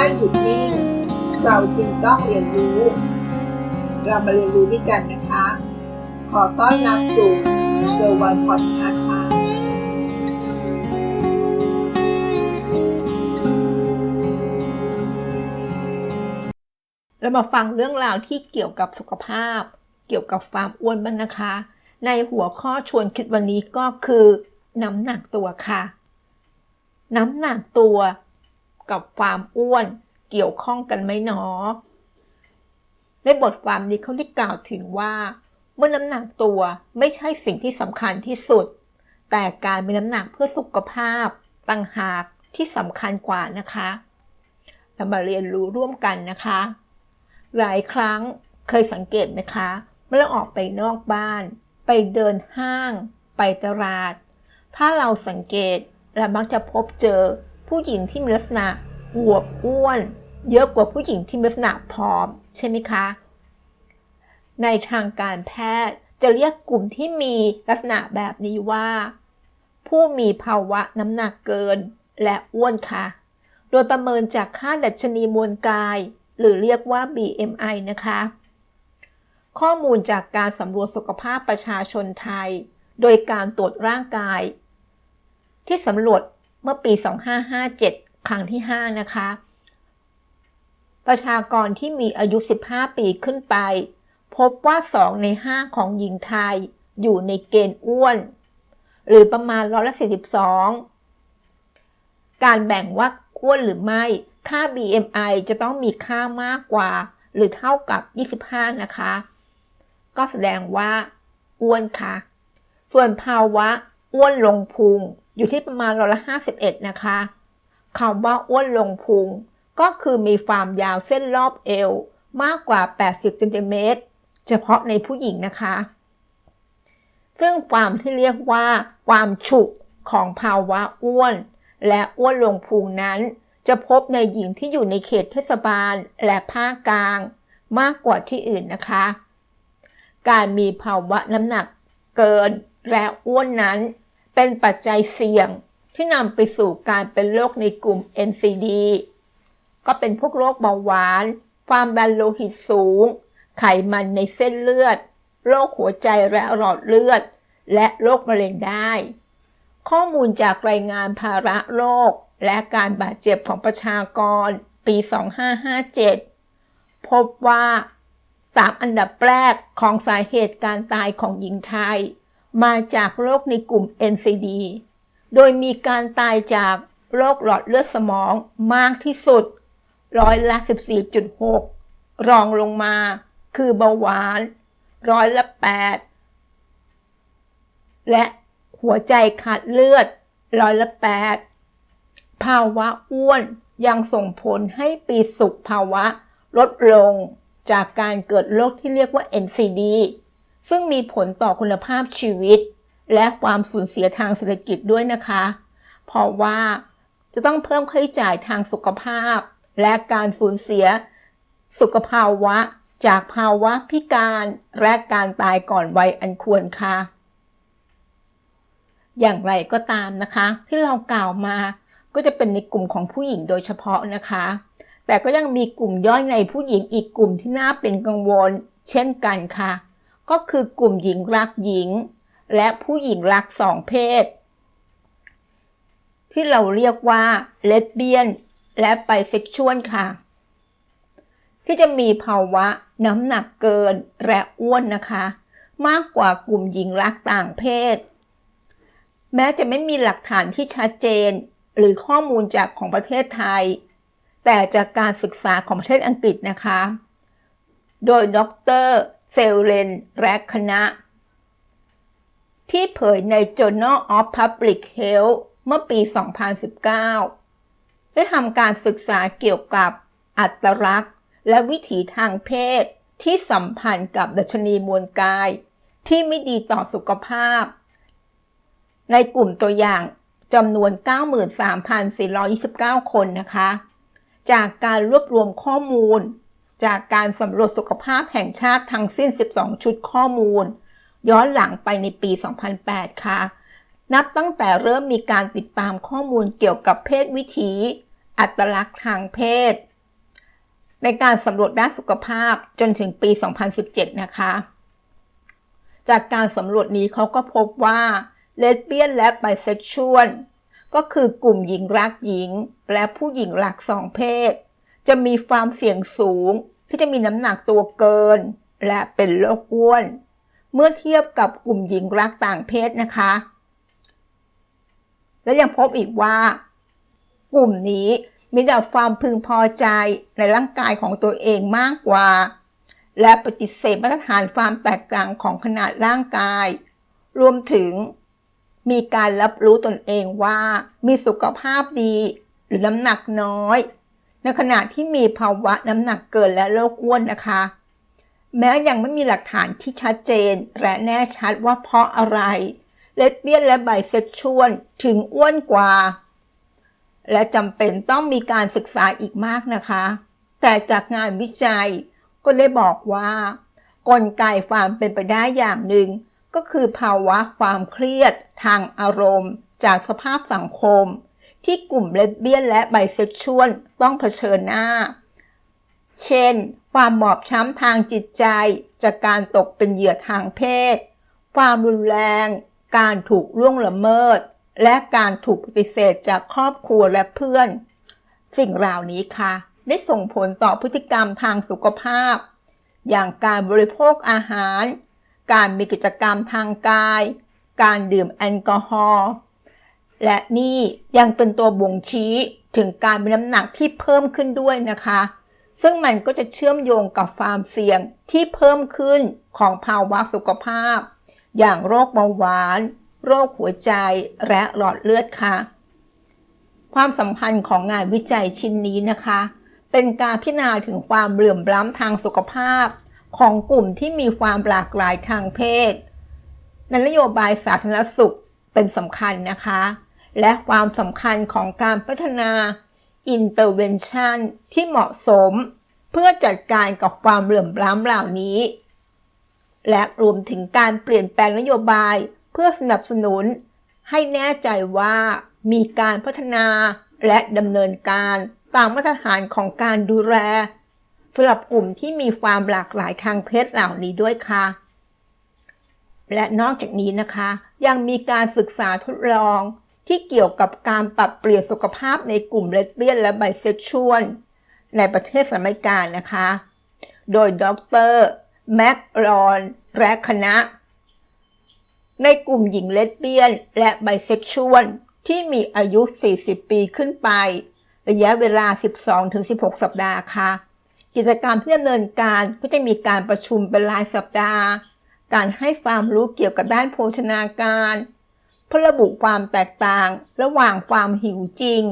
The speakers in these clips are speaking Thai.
ไม่หยุดนิ่ง เราจึงต้องเรียนรู้ เรามาเรียนรู้ด้วยกันนะคะ ขอต้อนรับสู่เซอร์วันพอดคาส์ค่ะเรามาฟังเรื่องราวที่เกี่ยวกับสุขภาพ เกี่ยวกับความอ้วนบ้างนะคะ ในหัวข้อชวนคิดวันนี้ก็คือ น้ำหนักตัวค่ะ น้ำหนักตัว กับความอ้วนเกี่ยวข้องกันไหมหนอ ในบทความนี้เขาได้กล่าวถึงว่า เมื่อน้ำหนักตัวไม่ใช่สิ่งที่สำคัญที่สุด แต่การมีน้ำหนักเพื่อสุขภาพต่างหากที่สำคัญกว่านะคะเรามาเรียนรู้ร่วมกันนะคะ หลายครั้งเคยสังเกตไหมคะเมื่อเราออกไปนอกบ้าน ไปเดินห้าง ไปตลาด ถ้าเราสังเกตเรามักจะพบเจอ ผู้หญิงที่มีลักษณะอวบอ้วน เยอะกว่าผู้หญิงที่มีลักษณะผอมใช่ไหมคะ ในทางการแพทย์จะเรียกกลุ่มที่มีลักษณะแบบนี้ว่า ผู้มีภาวะน้ำหนักเกินและอ้วนค่ะ โดยประเมินจากค่าดัชนีมวลกาย หรือเรียกว่า BMI นะคะ ข้อมูลจากการสำรวจสุขภาพประชาชนไทย โดยการตรวจร่างกาย ที่สำรวจ เมื่อปี 2557 ครั้งที่ 5 นะคะ ประชากรที่มีอายุ 15 ปีขึ้นไป พบว่า 2 ใน 5 ของหญิงไทยอยู่ในเกณฑ์อ้วน หรือประมาณร้อยละ42 การแบ่งว่าอ้วนหรือไม่ ค่า BMI จะต้องมีค่ามากกว่า หรือเท่ากับ 25 นะคะ ก็แสดงว่า อ้วนค่ะ ส่วนภาวะอ้วนลงพุง อยู่ที่ประมาณร้อยละ51นะคะคำว่าอ้วนลงพุง ก็คือมีความยาวเส้นรอบเอว มากกว่า 80เซนติเมตรเฉพาะในผู้หญิงนะคะ ซึ่งความที่เรียกว่า ความฉุกของภาวะอ้วน และอ้วนลงพุงนั้น จะพบในหญิงที่อยู่ในเขตเทศบาลและภาคกลาง มากกว่าที่อื่นนะคะ การมีภาวะน้ำหนักเกินและอ้วนนั้น เป็นปัจจัยเสี่ยงที่นำไปสู่การเป็นโรคในกลุ่ม NCD ก็เป็นพวกโรคเบาหวาน ความดันโลหิตสูง ไขมันในเส้นเลือด โรคหัวใจและหลอดเลือด และโรคมะเร็งได้ ข้อมูลจากรายงานภาระโรคและการบาดเจ็บของประชากรปี 2557 พบว่า 3 อันดับแรกของสาเหตุการตายของหญิงไทย มาจากโรคในกลุ่ม NCD โดยมีการตายจากโรคหลอดเลือดสมองมากที่สุดร้อยละ 14.6 รองลงมาคือเบาหวานร้อยละ 8 และหัวใจขาดเลือดร้อยละ 8 ภาวะอ้วนยังส่งผลให้ปีสุขภาวะลดลงจากการเกิดโรคที่เรียกว่า NCD ซึ่งมีผลต่อคุณภาพชีวิต และความสูญเสียทางเศรษฐกิจด้วยนะคะ เพราะว่าจะต้องเพิ่มค่าใช้จ่ายทางสุขภาพ และการสูญเสียสุขภาวะ จากภาวะพิการและการตายก่อนวัยอันควรค่ะ อย่างไรก็ตามนะคะ ที่เรากล่าวมาก็จะเป็นในกลุ่มของผู้หญิงโดยเฉพาะนะคะ แต่ก็ยังมีกลุ่มย่อยในผู้หญิงอีกกลุ่มที่น่าเป็นกังวล เช่นกันค่ะ ก็คือกลุ่มหญิงรักหญิง และผู้หญิงรักสองเพศ ที่เราเรียกว่าเลสเบี้ยน และไบเซ็กชวลค่ะ ที่จะมีภาวะน้ำหนักเกินและอ้วนนะคะ มากกว่ากลุ่มหญิงรักต่างเพศ แม้จะไม่มีหลักฐานที่ชัดเจนหรือข้อมูลจากของประเทศไทย แต่จากการศึกษาของประเทศอังกฤษนะคะ โดยดร เซลเลนและคณะ ที่เผยใน Journal of Public Health เมื่อปี 2019 ได้ทำการศึกษาเกี่ยวกับอัตลักษณ์ และวิถีทางเพศที่สัมพันธ์กับดัชนีมวลกาย ที่ไม่ดีต่อสุขภาพ ในกลุ่มตัวอย่างจำนวน 93,429 คนนะคะ จากการรวบรวมข้อมูล จากการสำรวจสุขภาพแห่งชาติทั้งสิ้น 12 ชุดข้อมูล ย้อนหลังไปในปี 2008 ค่ะ นับตั้งแต่เริ่มมีการติดตามข้อมูลเกี่ยวกับเพศวิถี อัตลักษณ์ทางเพศ ในการสำรวจด้านสุขภาพจนถึงปี 2017 นะคะ จากการสำรวจนี้เขาก็พบว่าเลสเบี้ยนและไบเซ็กชวลก็คือกลุ่มหญิงรักหญิง และผู้หญิงหลักสองเพศ จะมีความเสี่ยงสูง ที่จะมีน้ำหนักตัวเกิน และเป็นโรคอ้วน เมื่อเทียบกับกลุ่มหญิงรักต่างเพศนะคะ และยังพบอีกว่า กลุ่มนี้มีแต่ความพึงพอใจในร่างกายของตัวเองมากกว่า และปฏิเสธมาตรฐานความแตกต่างของขนาดร่างกาย รวมถึงมีการรับรู้ตนเองว่ามีสุขภาพดีหรือน้ำหนักน้อย ขณะที่มีภาวะน้ำหนักเกินและโรคอ้วนนะคะ แม้ยังไม่มีหลักฐานที่ชัดเจน และแน่ชัดว่าเพราะอะไรเลสเบี้ยนและไบเซ็กชวลถึงอ้วนกว่า และจำเป็นต้องมีการศึกษาอีกมากนะคะ แต่จากงานวิจัยก็ได้บอกว่า กลไกความเป็นไปได้อย่างหนึ่ง ก็คือภาวะความเครียดทางอารมณ์ จากสภาพสังคม ที่กลุ่มเลสเบี้ยนและไบเซ็กชวลต้องเผชิญหน้า เช่น ความบอบช้ำทางจิตใจ จากการตกเป็นเหยื่อทางเพศ ความรุนแรง การถูกล่วงละเมิด และการถูกปฏิเสธจากครอบครัวและเพื่อน สิ่งเหล่านี้ค่ะ ได้ส่งผลต่อพฤติกรรมทางสุขภาพ อย่างการบริโภคอาหาร การมีกิจกรรมทางกาย การดื่มแอลกอฮอล์ และนี่ยังเป็นตัวบ่งชี้ถึงการมีน้ำหนักที่เพิ่มขึ้นด้วยนะคะ ซึ่งมันก็จะเชื่อมโยงกับความเสี่ยงที่เพิ่มขึ้นของภาวะสุขภาพ อย่างโรคเบาหวาน โรคหัวใจและหลอดเลือดค่ะ ความสัมพันธ์ของงานวิจัยชิ้นนี้นะคะ เป็นการพิจารณาถึงความเหลื่อมล้ำทางสุขภาพ ของกลุ่มที่มีความหลากหลายทางเพศในนโยบายสาธารณสุขเป็นสำคัญนะคะ และความสำคัญของการพัฒนา intervention ที่เหมาะสม เพื่อจัดการกับความเหลื่อมล้ำเหล่านี้ และรวมถึงการเปลี่ยนแปลงนโยบายเพื่อสนับสนุน ให้แน่ใจว่ามีการพัฒนาและดำเนินการตามมาตรฐานของการดูแลสำหรับกลุ่มที่มีความหลากหลายทางเพศเหล่านี้ด้วยค่ะ และนอกจากนี้นะคะ ยังมีการศึกษาทดลอง ที่เกี่ยวกับการปรับเปลี่ยนสุขภาพในกลุ่มเลสเบี้ยนและไบเซ็กชวลในประเทศสหรัฐอเมริกานะคะ โดยดรแม็กรอนและคณะ ในกลุ่มหญิงเลสเบี้ยนและไบเซ็กชวลที่มีอายุ 40 ปีขึ้นไป ระยะเวลา 12-16 สัปดาห์ค่ะ กิจกรรมที่ดำเนินการก็จะมีการประชุมเป็นรายสัปดาห์ การให้ความรู้เกี่ยวกับด้านโภชนาการ เพื่อระบุความแตกต่าง ระหว่างความหิวจริง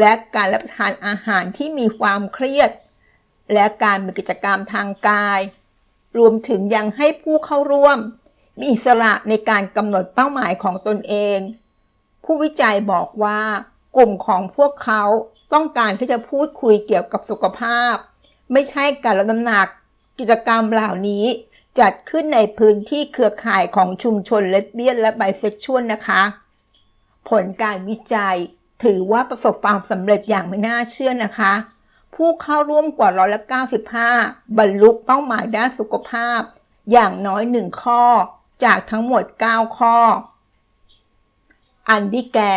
และการรับประทานอาหารที่มีความเครียด และการมีกิจกรรมทางกาย รวมถึงยังให้ผู้เข้าร่วม มีอิสระในการกำหนดเป้าหมายของตนเอง ผู้วิจัยบอกว่ากลุ่มของพวกเขาต้องการที่จะพูดคุยเกี่ยวกับสุขภาพ ไม่ใช่การลดน้ำหนัก กิจกรรมเหล่านี้ จัดขึ้นในพื้นที่เครือข่ายของชุมชนเลสเบี้ยนและไบเซ็กชวลนะคะ ผลการวิจัยถือว่าประสบความสำเร็จอย่างไม่น่าเชื่อนะคะ ผู้เข้าร่วมกว่าร้อยละ95 บรรลุเป้าหมายด้านสุขภาพ อย่างน้อยหนึ่งข้อ จากทั้งหมด 9 ข้อ อันที่แก่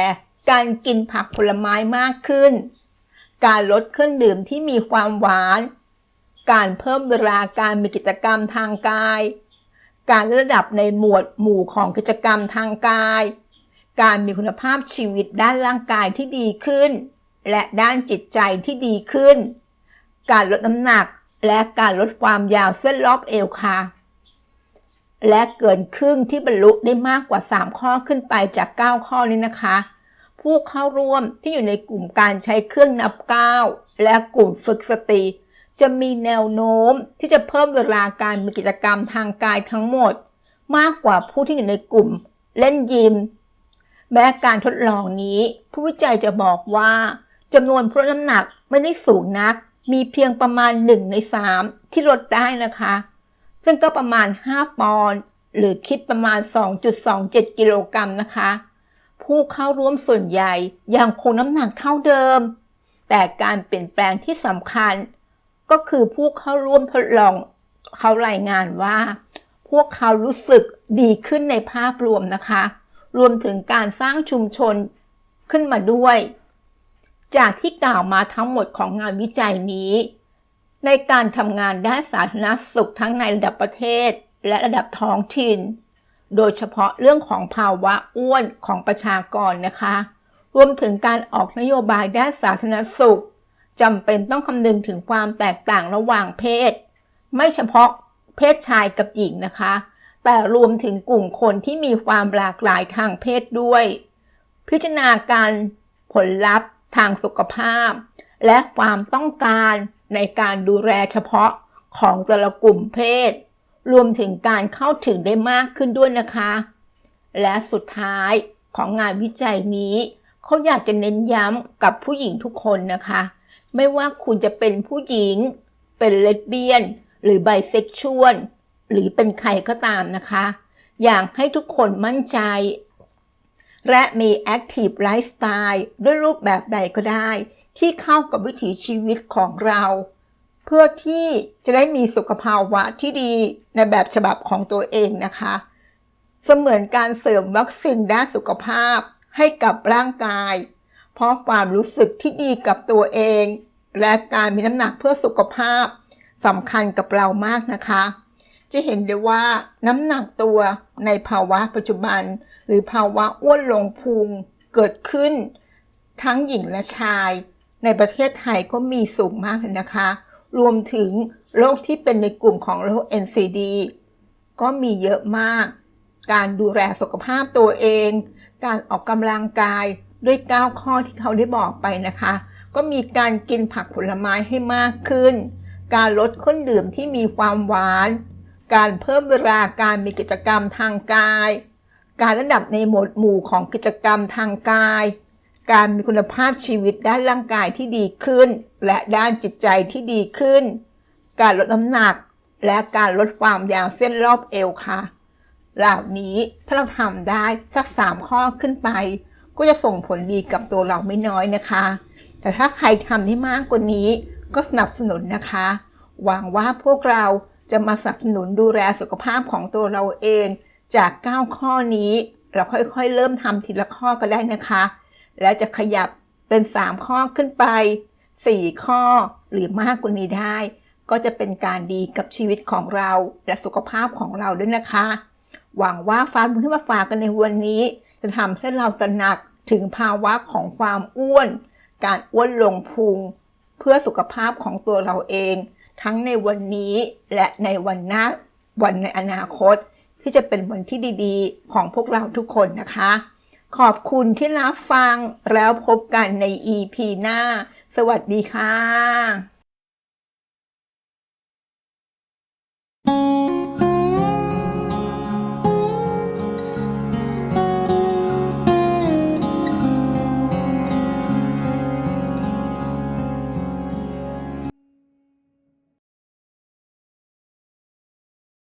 การกินผักผลไม้มากขึ้น การลดเครื่องดื่มที่มีความหวาน การเพิ่มเวลาการมีกิจกรรมทางกาย การระดับในหมวดหมู่ของกิจกรรมทางกาย การมีคุณภาพชีวิตด้านร่างกายที่ดีขึ้น และด้านจิตใจที่ดีขึ้น การลดน้ำหนักและการลดความยาวเส้นรอบเอวค่ะ และเกินครึ่งที่บรรลุได้มากกว่า 3 ข้อขึ้นไปจาก 9 ข้อนี้นะคะ ผู้เข้าร่วมที่อยู่ในกลุ่มการใช้เครื่องนับก้าวและกลุ่มฝึกสติ จะมีแนวโน้มที่จะเพิ่มเวลาการมีกิจกรรมทางกายทั้งหมด มากกว่าผู้ที่อยู่ในกลุ่ม เล่นยิม แม้การทดลองนี้ ผู้วิจัยจะบอกว่าจำนวนผู้น้ำหนักไม่ได้สูงนัก มีเพียงประมาณ 1 ใน 3 ที่ลดได้นะคะ ซึ่งก็ประมาณ 5 ปอนด์หรือคิดประมาณ 2.27 กิโลกรัมนะคะ ผู้เข้าร่วมส่วนใหญ่ยังคงน้ำหนักเท่าเดิม แต่การเปลี่ยนแปลงที่สำคัญ ก็คือผู้เข้าร่วมทดลองเขารายงานว่า พวกเขารู้สึกดีขึ้นในภาพรวมนะคะ รวมถึงการสร้างชุมชนขึ้นมาด้วย จากที่กล่าวมาทั้งหมดของงานวิจัยนี้ ในการทำงานด้านสาธารณสุขทั้งในระดับประเทศและระดับท้องถิ่น โดยเฉพาะเรื่องของภาวะอ้วนของประชากรนะคะ รวมถึงการออกนโยบายด้านสาธารณสุข จำเป็นต้องคำนึงถึงความแตกต่างระหว่างเพศ ไม่เฉพาะเพศชายกับหญิงนะคะ แต่รวมถึงกลุ่มคนที่มีความหลากหลายทางเพศด้วย พิจารณาการผลลัพธ์ทางสุขภาพ และความต้องการในการดูแลเฉพาะของแต่ละกลุ่มเพศ รวมถึงการเข้าถึงได้มากขึ้นด้วยนะคะ และสุดท้ายของงานวิจัยนี้ เขาอยากจะเน้นย้ำกับผู้หญิงทุกคนนะคะ ไม่ว่าคุณจะเป็นผู้หญิง เป็นเลสเบี้ยน หรือไบเซ็กชวลหรือเป็นใครก็ตามนะคะ อยากให้ทุกคนมั่นใจ และมีแอคทีฟไลฟ์สไตล์ด้วยรูปแบบใดก็ได้ ที่เข้ากับวิถีชีวิตของเรา เพื่อที่จะได้มีสุขภาวะที่ดีในแบบฉบับของตัวเองนะคะ เสมือนการเสริมวัคซีนด้านสุขภาพให้กับร่างกาย เพราะความรู้สึกที่ดีกับตัวเอง และการมีน้ำหนักเพื่อสุขภาพสำคัญกับเรามากนะคะ จะเห็นได้ว่าน้ำหนักตัวในภาวะปัจจุบัน หรือภาวะอ้วนลงพุงเกิดขึ้น ทั้งหญิงและชาย ในประเทศไทยก็มีสูงมากเลยนะคะ รวมถึงโรคที่เป็นในกลุ่มของโรค NCD ก็มีเยอะมาก การดูแลสุขภาพตัวเอง การออกกำลังกาย ด้วย 9 ข้อที่เขาได้บอกไปนะคะ ก็มีการกินผักผลไม้ให้มากขึ้น การลดเครื่องดื่มที่มีความหวาน การเพิ่มเวลาการมีกิจกรรมทางกาย การระดับในหมวดหมู่ของกิจกรรมทางกาย การมีคุณภาพชีวิตด้านร่างกายที่ดีขึ้น และด้านจิตใจที่ดีขึ้น การลดน้ำหนัก และการลดความยาวเส้นรอบเอวค่ะ เหล่านี้ถ้าเราทำได้สัก 3 ข้อขึ้นไป ก็จะส่งผลดีกับตัวเราไม่น้อยนะคะ แต่ถ้าใครทำได้มากกว่านี้ก็สนับสนุนนะคะ หวังว่าพวกเราจะมาสนับสนุนดูแลสุขภาพของตัวเราเอง จาก 9 ข้อนี้ เราค่อยๆ เริ่มทำทีละข้อก็ได้นะคะ แล้วจะขยับเป็น 3 ข้อขึ้นไป 4 ข้อหรือมากกว่านี้ได้ ก็จะเป็นการดีกับชีวิตของเราและสุขภาพของเราด้วยนะคะ หวังว่าฟาร์มที่มาฝากกันในวันนี้ จะทำให้เราตระหนักถึงภาวะของความอ้วน การอ้วนลงพุง เพื่อสุขภาพของตัวเราเอง ทั้งในวันนี้และในวันหน้าวันในอนาคต ที่จะเป็นวันที่ดีๆ ของพวกเราทุกคนนะคะ ขอบคุณที่รับฟังแล้วพบกันใน EP หน้า สวัสดีค่ะ